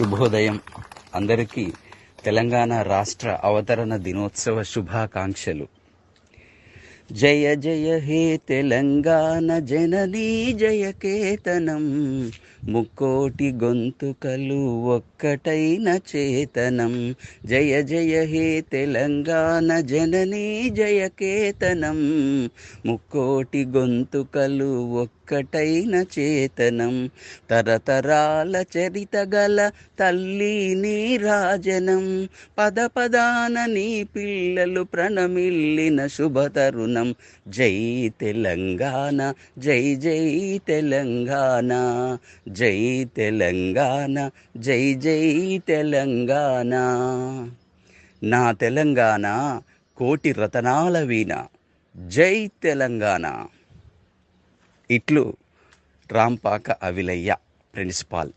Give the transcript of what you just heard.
శుభోదయం. అందరికీ తెలంగాణ రాష్ట్ర అవతరణ దినోత్సవ శుభాకాంక్షలు. జయ జయ హే తెలంగాణ జననీ జయకేతనం ముక్కోటి గొంతుకలు ఒక్కటైన చేతనం. జయ జయ హే తెలంగాణ జననీ జయకేతనం ముక్కోటి గొంతుకలు ఒక్కటైన చేతనం. తరతరాల చరిత గల తల్లి నీ రాజనం. పద పదాన నీ పిల్లలు ప్రణమిల్లిన శుభతరుణం. జై తెలంగాణ జై జై తెలంగాణ జై తెలంగాణ జై జై తెలంగాణ. నా తెలంగాణ కోటి రతనాల వీణ. జై తెలంగాణ. ఇట్లు రాంపాక అవిలయ్య ప్రిన్సిపాల్.